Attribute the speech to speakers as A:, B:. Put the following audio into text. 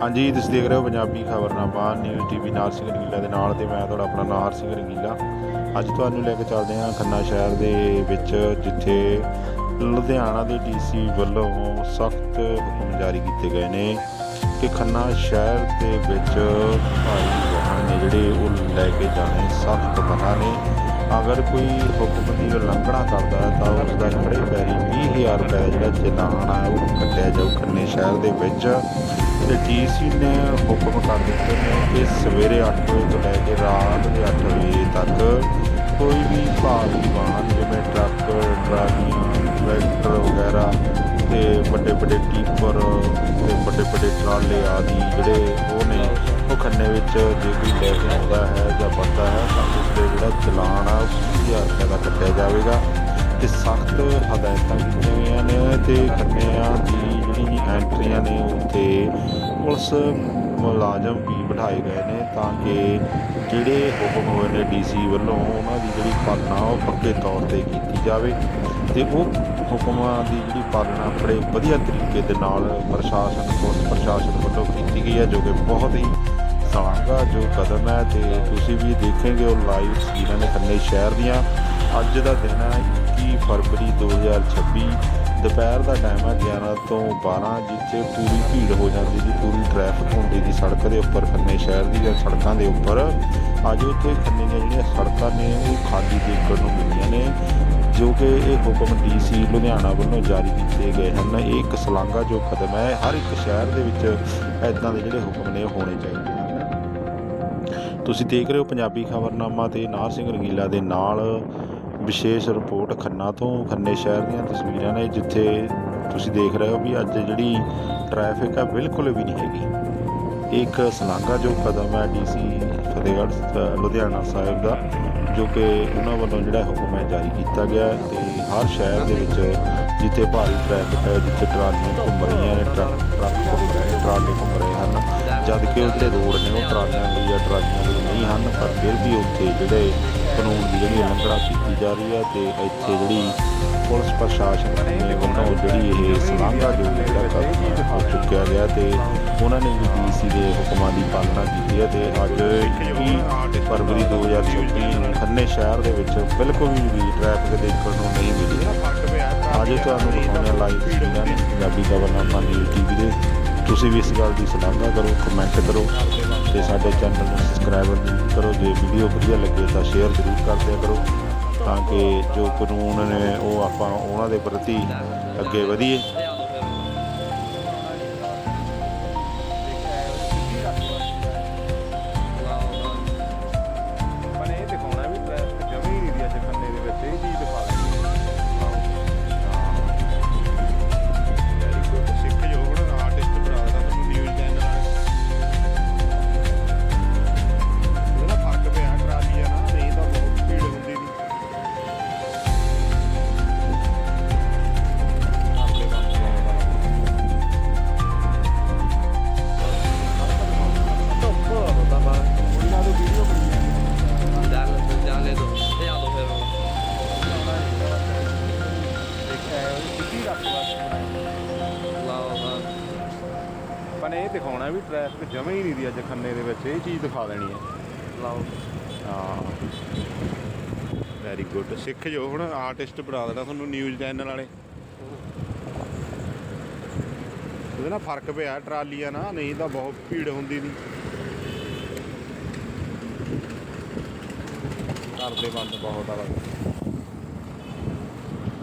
A: ਹਾਂਜੀ, ਤੁਸੀਂ ਦੇਖ ਰਹੇ ਹੋ ਪੰਜਾਬੀ ਖਬਰਨਾਮਾ ਨਿਊਜ਼ ਟੀਵੀ ਨਾਰ ਸਿੰਘ ਰੰਗੀਲਾ ਦੇ ਨਾਲ ਤੇ ਮੈਂ ਤੁਹਾਡਾ ਆਪਣਾ ਨਾਰ ਸਿੰਘ ਰੰਗੀਲਾ ਅੱਜ ਤੁਹਾਨੂੰ ਲੈ ਕੇ ਚੱਲਦੇ ਹਾਂ ਖੰਨਾ ਸ਼ਹਿਰ ਦੇ ਵਿੱਚ, ਜਿੱਥੇ ਲੁਧਿਆਣਾ ਦੇ ਡੀਸੀ ਵੱਲੋਂ ਸਖਤ ਹੁਕਮ ਜਾਰੀ ਕੀਤੇ ਗਏ ਨੇ ਕਿ ਖੰਨਾ ਸ਼ਹਿਰ ਦੇ ਵਿੱਚ ਭਾਈ ਵਾਹਨ ਨੇ ਜਿਹੜੇ ਉਹ ਲੈ ਕੇ ਜਾਣੇ ਸਖਤ ਮਨਾ ਨੇ। ਅਗਰ ਕੋਈ ਹੁਕਮ ਦੀ ਉਲੰਘਣਾ ਕਰਦਾ ਹੈ ਤਾਂ ਉਸ ਦਾ ਖੜੇ ਪੈਰੀ 20000 ਰੁਪਏ ਦਾ ਜਿਹੜਾ ਚਲਾਨ ਹੈ ਉਹ ਕੱਟਿਆ ਜਾਊ ਖੰਨੇ ਸ਼ਹਿਰ ਦੇ ਵਿੱਚ। ਤੇ ਡੀਸੀ ਨੇ ਹੁਕਮ ਕਰ ਦਿੱਤੇ ਨੇ ਕਿ ਸਵੇਰੇ 8 ਵਜੇ ਤੋਂ ਲੈ ਕੇ ਰਾਤ ਦੇ 8 ਵਜੇ ਤੱਕ ਕੋਈ ਵੀ ਭਾਰੀ ਵਾਹਨ ਜਿਵੇਂ ਟਰੱਕ ਟਰਾਲੀਆਂ ਟਰੈਕਟਰ ਵਗੈਰਾ ਤੇ ਵੱਡੇ ਵੱਡੇ ਟੀਪਰ ਤੇ ਵੱਡੇ ਵੱਡੇ ਟਰਾਲੇ ਆਦਿ ਜਿਹੜੇ ਉਹ ਨੇ, ਉਹ ਖੰਨੇ ਵਿੱਚ ਜੇ ਕੋਈ ਲੈ ਕੇ ਆਉਂਦਾ ਹੈ ਜਾਂ ਬੰਦਾ ਹੈ, ਤਾਂ ਉਸ ਤੇ ਜਿਹੜਾ ਚਲਾਨ ਆ ਉਹ 20000 ਰੁਪਏ ਦਾ ਕੱਟਿਆ ਜਾਵੇਗਾ। ਤੇ ਸਖਤ ਹਦਾਇਤਾਂ ਕੀਤੀਆਂ ਗਈਆਂ ਨੇ ਤੇ ਖੰਨਿਆਂ ਦੀ ਜਿਹੜੀ ਐਂਟਰੀਆਂ ਨੇ ਉੱਥੇ ਪੁਲਿਸ ਮੁਲਾਜ਼ਮ ਵੀ ਬਿਠਾਏ ਗਏ ਨੇ ਤਾਂ ਕਿ ਜਿਹੜੇ ਹੁਕਮ ਹੋਏ ਨੇ ਡੀਸੀ ਵੱਲੋਂ ਉਹਨਾਂ ਦੀ ਜਿਹੜੀ ਪਾਲਣਾ ਉਹ ਪੱਕੇ ਤੌਰ ਤੇ ਕੀਤੀ ਜਾਵੇ ਤੇ ਉਹ ਹੁਕਮਾਂ ਦੀ ਜਿਹੜੀ ਪਾਲਣਾ ਬੜੇ ਵਧੀਆ ਤਰੀਕੇ ਦੇ ਨਾਲ ਪ੍ਰਸ਼ਾਸਨ, ਪੁਲਿਸ ਪ੍ਰਸ਼ਾਸਨ ਵੱਲੋਂ ਕੀਤੀ ਗਈ ਹੈ, ਜੋ ਕਿ ਬਹੁਤ ਹੀ ਸਲਾਘਾ ਜੋ ਕਦਮ ਹੈ ਤੇ ਤੁਸੀਂ ਵੀ ਦੇਖੋਗੇ ਉਹ ਲਾਈਵ ਤਸਵੀਰਾਂ ਨੇ ਖੰਨੇ ਸ਼ਹਿਰ ਦੀਆਂ। ਅੱਜ ਦਾ ਦਿਨ ਹੈ 21 ਫਰਵਰੀ 2026 ਦੁਪਹਿਰ ਦਾ ਟਾਈਮ ਹੈ 11 ਤੋਂ 12 ਜਿੱਥੇ ਪੂਰੀ ਭੀੜ ਹੋ ਜਾਂਦੀ ਸੀ, ਪੂਰੀ ਟ੍ਰੈਫਿਕ ਹੁੰਦੀ ਸੀ ਸੜਕ ਦੇ ਉੱਪਰ, ਖੰਨੇ ਸ਼ਹਿਰ ਦੀ ਜਾਂ ਸੜਕਾਂ ਦੇ ਉੱਪਰ। ਅੱਜ ਉੱਥੇ ਖੰਨੇ ਦੀਆਂ ਜਿਹੜੀਆਂ ਸੜਕਾਂ ਨੇ, ਉਹ ਖਾਲੀ ਦੇਖਣ ਨੂੰ ਮਿਲੀਆਂ ਨੇ, ਜੋ ਕਿ ਇਹ ਹੁਕਮ ਡੀਸੀ ਲੁਧਿਆਣਾ ਵੱਲੋਂ ਜਾਰੀ ਕੀਤੇ ਗਏ ਹਨ। ਇਹ ਇੱਕ ਸਲਾਂਗਾ ਜੋ ਕਦਮ ਹੈ, ਹਰ ਇੱਕ ਸ਼ਹਿਰ ਦੇ ਵਿੱਚ ਐਦਾਂ ਦੇ ਜਿਹੜੇ ਹੁਕਮ ਨੇ ਹੋਣੇ ਚਾਹੀਦੇ ਹਨ। ਤੁਸੀਂ ਦੇਖ ਰਹੇ ਹੋ ਪੰਜਾਬੀ ਖਬਰਨਾਮਾ ਤੇ ਨਾਰ ਸਿੰਘ ਰੰਗੀਲਾ ਦੇ ਨਾਲ ਵਿਸ਼ੇਸ਼ ਰਿਪੋਰਟ ਖੰਨਾ ਤੋਂ, ਖੰਨੇ ਸ਼ਹਿਰ ਦੀਆਂ ਤਸਵੀਰਾਂ ਨੇ, ਜਿੱਥੇ ਤੁਸੀਂ ਦੇਖ ਰਹੇ ਹੋ ਵੀ ਅੱਜ ਜਿਹੜੀ ਟ੍ਰੈਫਿਕ ਆ ਬਿਲਕੁਲ ਵੀ ਨਹੀਂ ਹੈਗੀ। ਇੱਕ ਸਲਾਂਗਾ ਜੋ ਕਦਮ ਹੈ ਡੀਸੀ ਫਤਿਹਗੜ੍ਹ ਲੁਧਿਆਣਾ ਸਾਹਿਬ ਦਾ, ਜੋ ਕਿ ਉਹਨਾਂ ਵੱਲੋਂ ਜਿਹੜਾ ਹੁਕਮ ਹੈ ਜਾਰੀ ਕੀਤਾ ਗਿਆ ਹੈ ਤੇ ਹਰ ਸ਼ਹਿਰ ਦੇ ਵਿੱਚ ਜਿੱਥੇ ਭਾਰੀ ਟ੍ਰੈਫਿਕ ਹੈ, ਜਿੱਥੇ ਟਰਾਲੀਆਂ ਘੁੰਮ ਰਹੀਆਂ ਨੇ, ਟਰੱਕ ਟਰੱਕ ਘੁੰਮ ਰਹੇ ਟਰਾਲੇ ਘੁੰਮ ਰਹੇ ਹਨ। ਜਦ ਕਿ ਉੱਥੇ ਰੋਡ ਨੇ, ਉਹ ਟਰਾਲੀਆਂ ਲਈ ਜਾਂ ਟਰਾਲੀਆਂ ਲਈ ਨਹੀਂ ਹਨ, ਪਰ ਫਿਰ ਵੀ ਉੱਥੇ ਜਿਹੜੇ ਕਾਨੂੰਨ ਦੀ ਜਿਹੜੀ ਉਲੰਘਣਾ ਕੀਤੀ ਜਾ ਰਹੀ ਹੈ ਤੇ ਇੱਥੇ ਜਿਹੜੀ ਪੁਲਿਸ ਪ੍ਰਸ਼ਾਸਨ ਦੇ ਵੱਲੋਂ ਜਿਹੜੀ ਇਹ ਸਲਾਘਾ ਜੋ ਜਿਹੜਾ ਕਦਮ ਆ ਚੁੱਕਿਆ ਗਿਆ ਤੇ ਉਹਨਾਂ ਨੇ ਵੀ ਡੀਸੀ ਦੇ ਹੁਕਮਾਂ ਦੀ ਪਾਲਣਾ ਕੀਤੀ ਹੈ ਤੇ ਅੱਜ 21 ਫਰਵਰੀ 2026 ਨੂੰ ਖੰਨੇ ਸ਼ਹਿਰ ਦੇ ਵਿੱਚ ਬਿਲਕੁਲ ਵੀ ਟ੍ਰੈਫਿਕ ਦੇਖਣ ਨੂੰ ਨਹੀਂ ਮਿਲੀ। ਅੱਜ ਤੁਹਾਨੂੰ ਦਿਖਾਉਂਦੇ ਲਾਈਵ ਤਸਵੀਰਾਂ ਨੇ ਪੰਜਾਬੀ ਖਬਰਨਾਮਾ ਨਿਊਜ਼ ਟੀਵੀ ਦੇ ਤੁਸੀਂ ਵੀ ਇਸ ਗੱਲ ਦੀ ਸਲਾਘਾ ਕਰੋ ਕਮੈਂਟ ਕਰੋ ਤੇ ਸਾਡੇ ਚੈਨਲ ਨੂੰ ਸਬਸਕ੍ਰਾਈਬ ਜ਼ਰੂਰ ਕਰੋ। ਜੇ ਵੀਡੀਓ ਵਧੀਆ ਲੱਗੇ ਤਾਂ ਸ਼ੇਅਰ ਜ਼ਰੂਰ ਕਰਦਿਆ ਕਰੋ ਤਾਂ ਕਿ ਜੋ ਕਾਨੂੰਨ ਨੇ ਉਹ ਆਪਾਂ ਉਹਨਾਂ ਦੇ ਪ੍ਰਤੀ ਅੱਗੇ ਵਧੀਏ।
B: ਦਿਖਾਉਣਾ ਵੀ ਟ੍ਰੈਫਿਕ ਜਮੇ ਹੀ ਨਹੀਂ ਦੀ ਅੱਜ ਖੰਨੇ ਦੇ ਵਿੱਚ ਇਹ ਚੀਜ਼ ਦਿਖਾ ਦੇਣੀ ਹੈ।
C: ਲਾਓ।
B: ਹਾਂ। ਵੈਰੀ ਗੁੱਡ ਸਿੱਖ ਜੋ ਹੁਣ ਆਰਟਿਸਟ ਬਣਾ ਦੇਣਾ ਤੁਹਾਨੂੰ ਨਿਊਜ਼ ਚੈਨਲ ਵਾਲੇ। ਉਹਦੇ ਨਾਲ ਫ਼ਰਕ ਪਿਆ ਟਰਾਲੀਆਂ ਨਾ ਨਹੀਂ ਤਾਂ ਬਹੁਤ ਭੀੜ ਹੁੰਦੀ ਦੀ ਕਰਦੇ ਬੰਦ ਬਹੁਤ ਵਾਲਾ